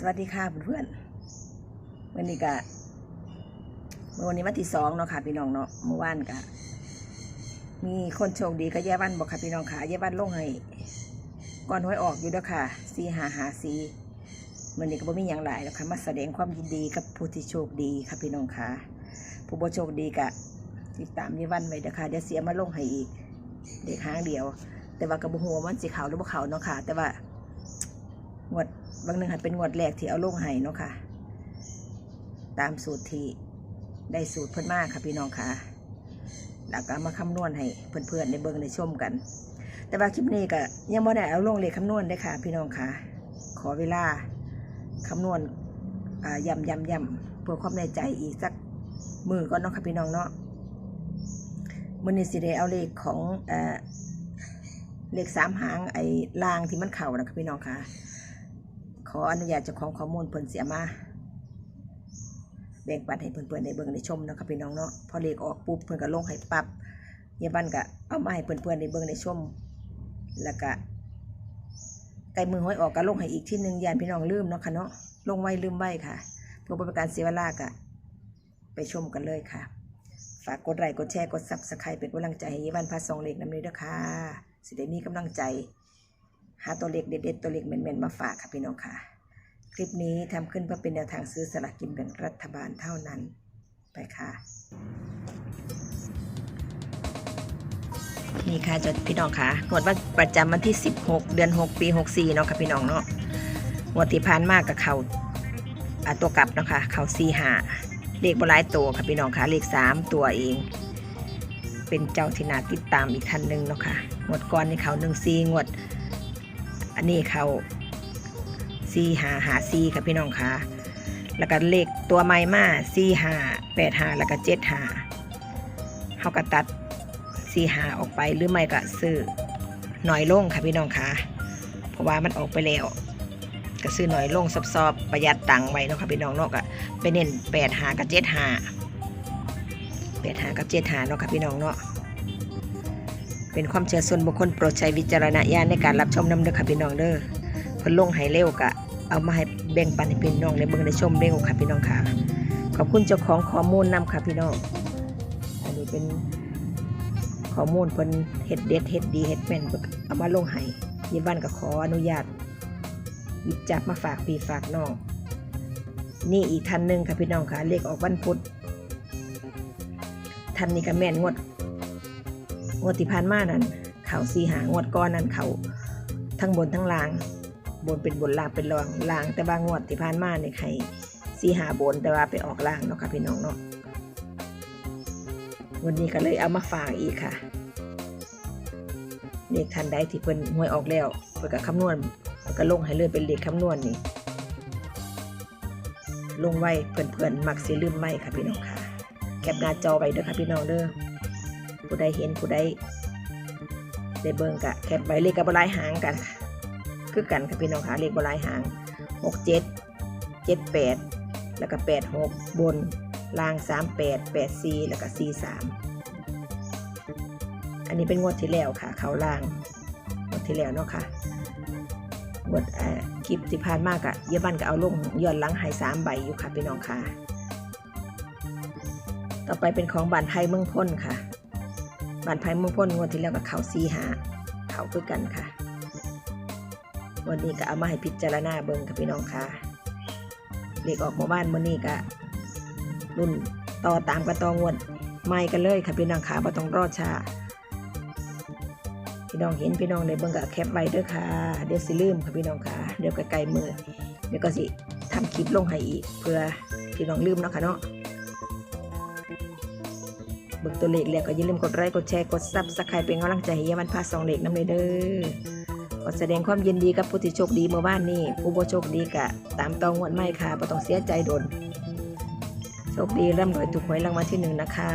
สวัสดีค่ะเพื่อนๆวันนี้ก็เมื่อวันนี้วันที่สองเนาะค่ะพี่น้องเนาะเมื่อวานก็มีคนโชคดีก็แย่บ้านบอกค่ะพี่น้องค่ะแย่บ้านลงให้ก่อนหวยออกอยู่เด้อค่ะซีหาหาซีวันนี้ก็บ่มีอย่างหลายแล้วค่ะมาแสดงความยินดีกับผู้ที่โชคดีค่ะพี่น้องค่ะผู้บ่โชคดีก็ติดตามยายวันไว้เด้อค่ะเดี๋ยวเสียมาลงให้อีกเด็กหางเดียว แต่ว่ากระบุหัวมันสีขาวหรือบ่ขาวเนาะค่ะ แต่ว่างวด บางหนึ่งหันเป็นงวดแรกที่เอาลงให้เนาะค่ะ ตามสูตรที่ได้สูตรเพิ่นมากค่ะพี่น้องค่ะแล้วก็มาคำนวณให้เพื่อนๆในเบิ่งในชมกัน แต่ว่าคลิปนี้ก็ยังไม่ได้เอาลงเลขคำนวณได้ค่ะ พี่น้องค่ะ ขอเวลาคำนวณอ่าย้ำย้ำย้ำเพื่อความแน่ใจอีกสักมือก่อนเนาะค่ะพี่น้องเนาะมือนี้สิได้เอาเลขของเอ่อเลขสามหางไอ้ลางที่มันเข่านะคะพี่น้องค่ะ ขออนุญาตจ้าของข้อมูลเพิ่นเสียมาแบ่งปันให้เพื่อนๆในเบิ่งในชมนะครับพี่น้องเนาะพอเลขออกปุ๊บเพิ่นก็ลงให้ปรับเยาบันก็เอามาให้เพื่อนๆในเบิ่งในชมแล้วก็ใกล้มือห้อยออกก็ลงให้อีกที่หนึ่งยานพี่น้องลืมเนาะค่ะเนาะลงไว้ลืมไว้ค่ะเพื่อเป็นการเสียเวลาก็ไปชมกันเลยค่ะ ฝากกดไลค์กดแชร์กดซับสไครป์เป็นกำลังใจให้เยาบันพาสองเลขน้ำนี้ด้วยค่ะสิได้มีกำลังใจ หาตัวเลขเด็ดๆตัวเลขเม่นๆมาฝากค่ะพี่น้องค่ะ คลิปนี้ทำขึ้นเพื่อเป็นแนวทางซื้อสลากกินแบ่งรัฐบาลเท่านั้นไปค่ะ นี่ค่ะจดพี่น้องค่ะงวดวันประจำวันที่ 16 เดือน 6 ปี 64 เนาะค่ะพี่น้องเนาะงวดที่ผ่านมากกับเขาตัวกลับเนาะค่ะเขา4 5เลขบหลายตัวค่ะพี่น้องค่ะเลข3ตัวเอง เป็นเจ้าที่นาติดตามอีกท่านหนึ่งเนาะค่ะงวดก่อนในี่เขา1 4งวด อันนี้เขาซีหาหาซีค่ะพี่น้องค่ะ แล้วก็เลขตัวใหม่มาซีหาแปดหาแล้วก็เจ็ดหาเขาก็ตัดซีหาออกไปหรือไม่ก็ซื้อหน่อยลงค่ะพี่น้องค่ะ เพราะว่ามันออกไปแล้วก็ซื้อหน่อยลงซอบๆประหยัดตังค์ไว้เนาะค่ะพี่น้องเนาะก็ไปเน้นแปดหากับเจ็ดหาแปดหากับเจ็ดหาเนาะค่ะพี่น้องเนาะ เป็นความเชื่อส่วนบุคคลโปรดใช้วิจารณญาณในการรับชมนำเด้อค่ะพี่น้องเด้อเพิ่นลงให้เร็วกะเอามาให้แบ่งปันให้พี่น้องในเบิ่งในชมเร็วค่ะพี่น้องค่ะ ขอบคุณเจ้าของข้อมูลนำค่ะพี่น้อง อันนี้เป็นข้อมูลเพิ่นเฮ็ดเด็ดเฮ็ดดีเฮ็ดแม่นเพิ่นเอามาลงให้ยีบ้านก็ขออนุญาตหยิบจับมาฝากพี่ฝากน้องนี่อีกท่านหนึ่งค่ะพี่น้องค่ะเลขออกวันพุธท่านนี้ก็แม่นงวด งวดที่ผ่านมานั้นเขาสีหางวดก้อนนั้นเขาทั้งบนทั้งล่าง บนเป็นบนล่างเป็นรองล่าง แต่บางงวดที่ผ่านมาเนี่ยใครสีหาบนแต่ว่าไปออกล่างเนาะค่ะพี่น้องเนาะวันนี้ก็เลยเอามาฝากอีกค่ะเลขทันใดที่เพิ่นหวยออกแล้วเพิ่นก็คำนวณก็ลงให้เลยเป็นเลขคำนวณนี่ลงไว้เพื่อนๆมักสิลืมไว้ค่ะพี่น้องค่ะ แคปหน้าจอไว้เด้อค่ะพี่น้องเด้อ ผู้ใดเห็นผู้ใดได้เบิ่งกะแคปไว้เลขกับบลายหางกัน คือกันค่ะพี่น้องค่ะเลขบลายหางหกเจ็ดเจ็ดแปดแล้วก็แปดหกบนล่างสามแปดแปดสี่แล้วก็สี่สามอันนี้เป็นงวดที่แล้วค่ะ เขาล่างงวดที่แล้วเนาะค่ะงวดคลิปที่ผ่านมากอะเยาบันก็เอาลงย้อนหลังหายสามใบอยู่ค่ะพี่น้องค่ะ ต่อไปเป็นของบานไทยเมืองพ้นค่ะ บานไทยเมืองพ้นงวดที่แล้วกับเขาซีหาเขาคือกันค่ะ วันนี้ก็เอามาให้พิจารณาเบิ่งค่ะพี่น้องค่ะเลขออกหมาบ้านมื้อนี้ก็รุ่นต่อตามกันต่องวดใหม่กันเลยค่ะพี่น้องค่ะบ่ต้องรอช้าพี่น้องเห็นพี่น้องในเบิ่งก็แคปไว้เด้อค่ะ เดี๋ยวสิลืมค่ะพี่น้องค่ะเดี๋ยวใกลๆมือเดี๋ยวก็สิทำคลิปลงให้อีก เพื่อพี่น้องลืมเนาะค่ะเนาะ บิกตัวเลขแล้วก็อย่าลืมกดไลค์กดแชร์กดซับสไครป์เป็นกำลังใจให้ยามันพาสองเลขน้ำเลยเด้อขอแสดงความยินดีกับผู้ที่โชคดีเมื่อวานนี้ผู้บ่โชคดีกะ ตามตองวันไม่ค่ะบ่ต้องเสียใจโดนโชคดีร่ำรวยถูกหวยรางวัลที่หนึ่งนะคะ